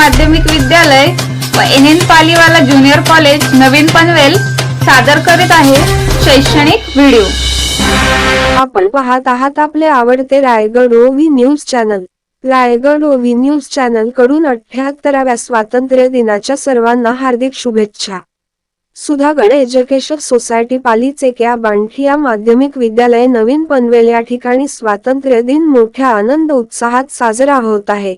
माध्यमिक विद्यालय व N N Paliwala junior college नवीन पनवेल सादर करीत आहे शैक्षणिक व्हिडिओ. आपण पाहत आहात आपले आवडते Raigad OV news channel. Raigad OV news चॅनलकडून अठ्याहत्तराव्या स्वातंत्र्य दिनाच्या सर्वांना हार्दिक शुभेच्छा. सुधागड एज्युकेशन सोसायटी पालीचेक्या बांठिया माध्यमिक विद्यालय नवीन पनवेल या ठिकाणी स्वातंत्र्य दिन मोठ्या आनंद उत्साहात साजरा होत आहे.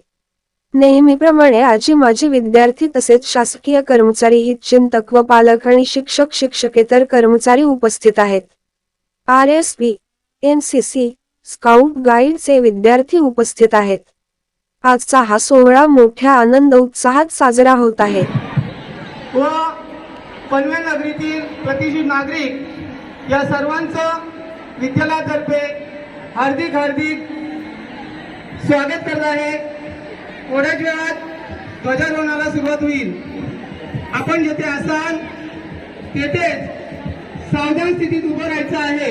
नेहमीप्रमाणे आजी माजी विद्यार्थी तसेच शासकीय कर्मचारी हितचिंतक व पालक आणि शिक्षक शिक्षकेतर कर्मचारी उपस्थित आहेत. R S P N C C scout गाईडचे विद्यार्थी उपस्थित आहेत. आजचा हा सोहळा मोठ्या आनंद उत्साहात साजरा होत आहे. व पनवेल नगरीतील प्रतिष्ठित नागरिक या सर्वांचं विद्यालयातर्फे हार्दिक हार्दिक स्वागत करत आहे. थोड्याच वेळात ध्वजारोहणाला सुरुवात होईल. आपण जेथे असाल तेथेच सावधान स्थितीत उभं राहायचं आहे.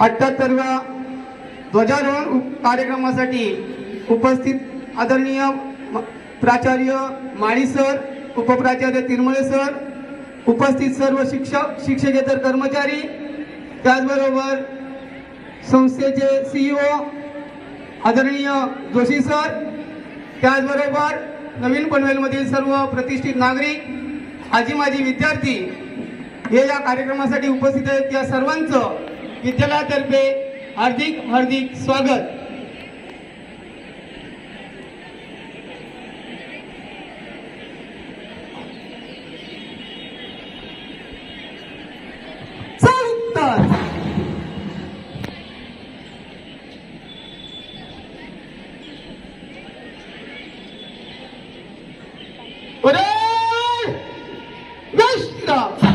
अठ्याहत्तरव्या ध्वजारोहण कार्यक्रमासाठी उपस्थित आदरणीय प्राचार्य माळी सर उपप्राचार्य तिरमळे सर उपस्थित सर्व शिक्षक शिक्षकेतर कर्मचारी त्याचबरोबर संस्थेचे सीईओ आदरणीय जोशी सर त्याचबरोबर नवीन पनवेलमधील सर्व प्रतिष्ठित नागरिक आजी माजी विद्यार्थी हे या कार्यक्रमासाठी उपस्थित आहेत. या सर्वांचं विद्यालयातर्फे हार्दिक हार्दिक स्वागत. जय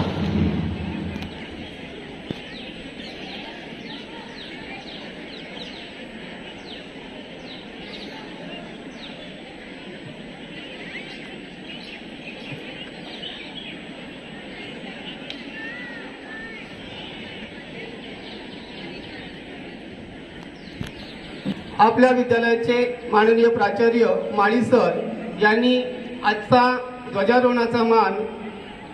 आपल्या विद्यालयाचे माननीय प्राचार्य माळी सर यांनी आजचा ध्वजारोहणाचा मान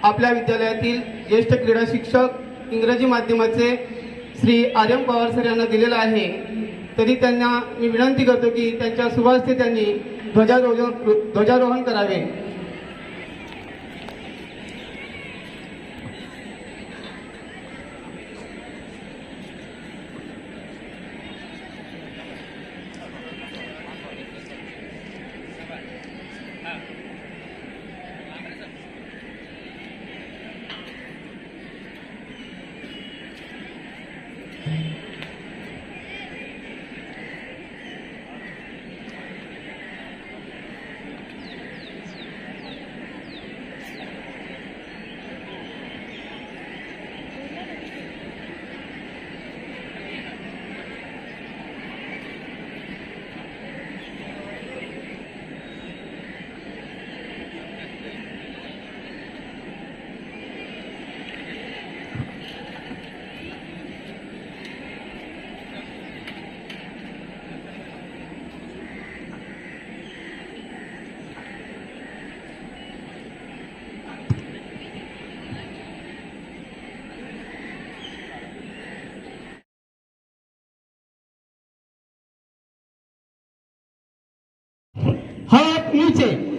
आपल्या विद्यालयातील ज्येष्ठ क्रीडा शिक्षक इंग्रजी माध्यमाचे श्री आर्यम पवार सर यांना दिलेला आहे. तरी त्यांना मी विनंती करतो की त्यांच्या सुभाषते त्यांनी ध्वजारोहण ध्वजारोहण करावे. हात नीचे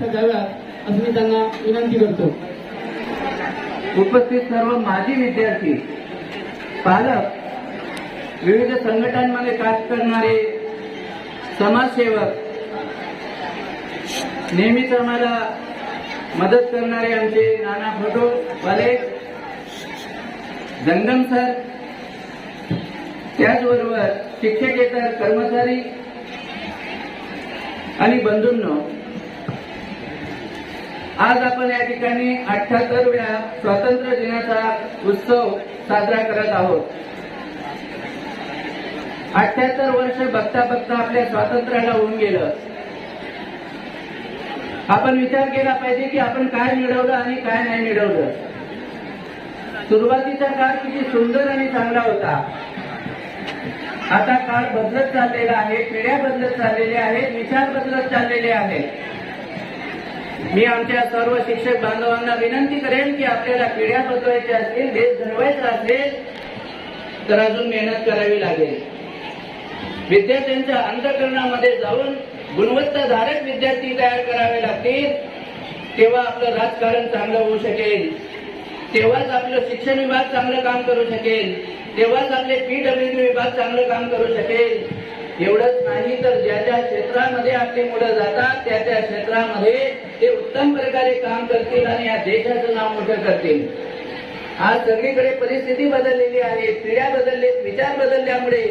सर्वांना द्याव्यात असं मी त्यांना विनंती करतो. उपस्थित सर्व माजी विद्यार्थी पालक विविध संघटनांमध्ये काम करणारे समाजसेवक नेहमीच आम्हाला मदत करणारे आमचे नाना फोटो वाले जंगम सर त्याचबरोबर शिक्षकेतर कर्मचारी आणि बंधूंनो आज आपण या ठिकाणी अठ्याहत्तरव्या स्वातंत्र्य दिनाचा उत्सव साजरा करत आहोत. अठ्याहत्तर वर्ष बघता बघता आपल्या स्वातंत्र्याला होऊन गेलं. आपण विचार केला पाहिजे की आपण काय मिळवलं आणि काय नाही मिळवलं. सुरुवातीचा काळ किती सुंदर आणि चांगला होता. आता काळ बदलत चाललेला आहे पिढ्या बदलत चाललेल्या आहेत विचार बदलत चाललेले आहेत. मी आमच्या सर्व शिक्षक बांधवांना विनंती करेन की आपल्याला पिढ्या बदलायच्या असतील देश घडवायचा असेल तर अजून मेहनत करावी लागेल. विद्यार्थ्यांच्या अंतकरणामध्ये जाऊन गुणवत्ताधारक विद्यार्थी तयार करावे लागतील तेव्हा आपलं राजकारण चांगलं होऊ शकेल. तेव्हाच आपलं शिक्षण विभाग चांगलं काम करू शकेल. तेव्हाच आपले पीडब्ल्यू विभाग चांगलं काम करू शकेल. एवढंच नाही तर ज्या ज्या क्षेत्रामध्ये आपली मुलं जातात त्या त्या क्षेत्रामध्ये ते उत्तम प्रकारे काम करतील आणि या देशाचं नाव मोठं करतील. आज सगळीकडे परिस्थिती बदललेली आहे पिढ्या बदलले विचार बदलल्यामुळे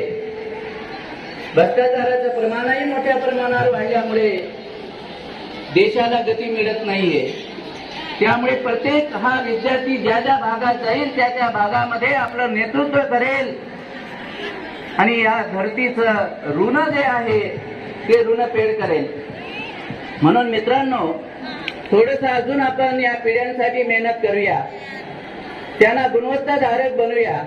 भ्रष्टाचाराचं प्रमाणही मोठ्या प्रमाणावर वाढल्यामुळे देशाला गती मिळत नाहीये. त्यामुळे प्रत्येक हा विद्यार्थी ज्या ज्या भागात जाईल त्या त्या भागामध्ये आपलं नेतृत्व करेल. आणि या धरतीचं ऋण जे आहे ते ऋण पेड करेल. म्हणून मित्रांनो थोडस अजून आपण या पिढ्यांसाठी मेहनत करूया. त्यांना गुणवत्ताधारक बनवूया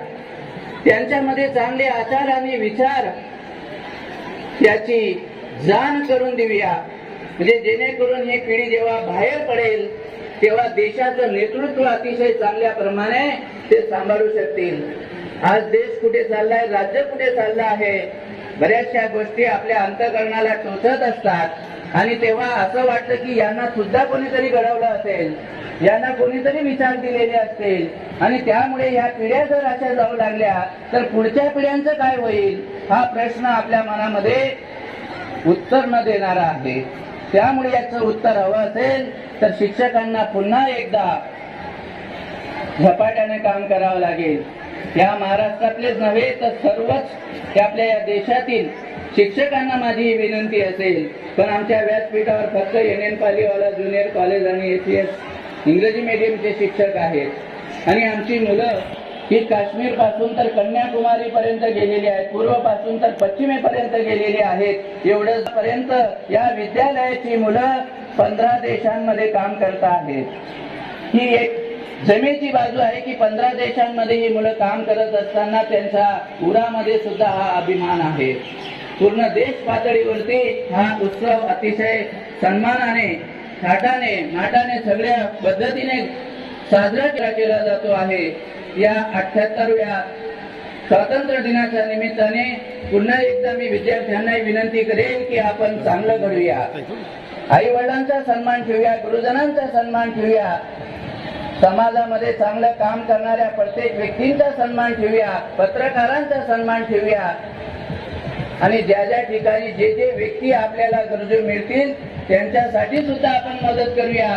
त्यांच्यामध्ये चांगले आचार आणि विचार याची जाण करून देऊया. म्हणजे जेणेकरून ही पिढी जेव्हा बाहेर पडेल तेव्हा देशाचं नेतृत्व अतिशय चांगल्या प्रमाणे ते सांभाळू शकतील. आज देश कुठे चाललाय राज्य कुठे चाललं आहे बऱ्याचशा गोष्टी आपल्या अंतकरणाला टोचत असतात. आणि तेव्हा असं वाटतं की यांना सुद्धा कोणीतरी घडवलं असेल. यांना कोणीतरी विचार दिलेले असतील. आणि त्यामुळे या पिढ्या जर अशा जाऊ लागल्या तर पुढच्या पिढ्यांचं काय होईल? हा प्रश्न आपल्या मनामध्ये उत्तर न देणारा आहे. त्यामुळे याचं उत्तर हवं असेल तर शिक्षकांना पुन्हा एकदा झपाट्याने काम करावं लागेल. या महाराष्ट्रातलेच नव्हे तर सर्वच आपल्या या देशातील शिक्षकांना माझी ही विनंती असेल. पण आमच्या व्यासपीठावर फक्त N N Paliwala junior college आणि एसीएस इंग्रजी मीडियमचे शिक्षक आहेत. आणि आमची मुलं ही काश्मीरपासून तर कन्याकुमारी पर्यंत गेलेली आहेत पूर्वपासून तर पश्चिमेपर्यंत गेलेली आहेत. एवढं पर्यंत या विद्यालयाची मुलं पंधरा देशांमध्ये काम करत आहेत. ही एक जमेची बाजू आहे की पंधरा देशांमध्ये ही मुलं काम करत असताना त्यांच्या उरामध्ये सुद्धा हा अभिमान आहे. पूर्ण देश पातळीवरती हा उत्सव अतिशय सन्मानाने थाटाने नाटाने सगळ्या पद्धतीने साजरा केला केला जातो आहे. या अठ्याहत्तरव्या स्वातंत्र्य दिनाच्या निमित्ताने पुन्हा एकदा मी विद्यार्थ्यांना विनंती करेन की आपण चांगलं घडूया. आई वडिलांचा सन्मान ठेवूया गुरुजनांचा सन्मान ठेवूया. समाजामध्ये चांगलं काम करणाऱ्या प्रत्येक व्यक्तींचा सन्मान ठेवूया पत्रकारांचा सन्मान ठेवूया. आणि ज्या ज्या ठिकाणी जे जे व्यक्ती आपल्याला गरजू मिळतील त्यांच्यासाठी सुद्धा आपण मदत करूया.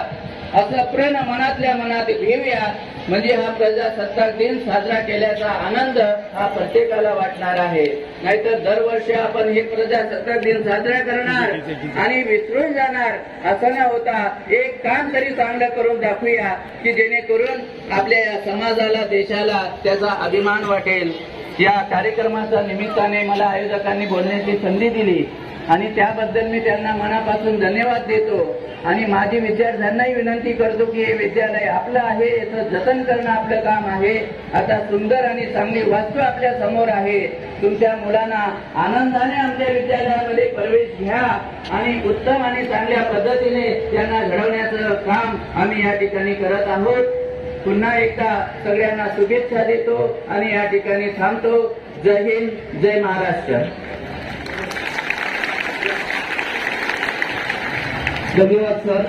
असं प्रण मनातल्या मनात घेऊया. म्हणजे हा प्रजासत्ताक दिन साजरा केल्याचा आनंद हा प्रत्येकाला वाटणार आहे. नाहीतर दरवर्षी आपण हे प्रजासत्ताक दिन साजरा करणार आणि विसरून जाणार. असं न होता एक काम तरी चांगलं करून दाखवूया की जेणेकरून आपल्या या समाजाला देशाला त्याचा अभिमान वाटेल. या कार्यक्रमाच्या निमित्ताने मला आयोजकांनी बोलण्याची संधी दिली. आणि त्याबद्दल मी त्यांना मनापासून धन्यवाद देतो. आणि माझी विद्यार्थ्यांनाही विनंती करतो की हे विद्यालय आपलं आहे याचं जतन करणं आपलं काम आहे. आता सुंदर आणि चांगली वास्तू आपल्यासमोर आहे. तुमच्या मुलांना आनंदाने आमच्या विद्यालयामध्ये प्रवेश घ्या आणि उत्तम आणि चांगल्या पद्धतीने त्यांना घडवण्याचं काम आम्ही या ठिकाणी करत आहोत. पुन्हा एकदा सगळ्यांना शुभेच्छा देतो आणि या ठिकाणी थांबतो. जय हिंद जय महाराष्ट्र. धन्यवाद सर.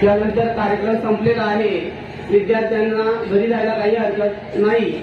त्यानंतर कार्यक्रम संपलेला आहे. विद्यार्थ्यांना घरी जायला काही हरकत नाही.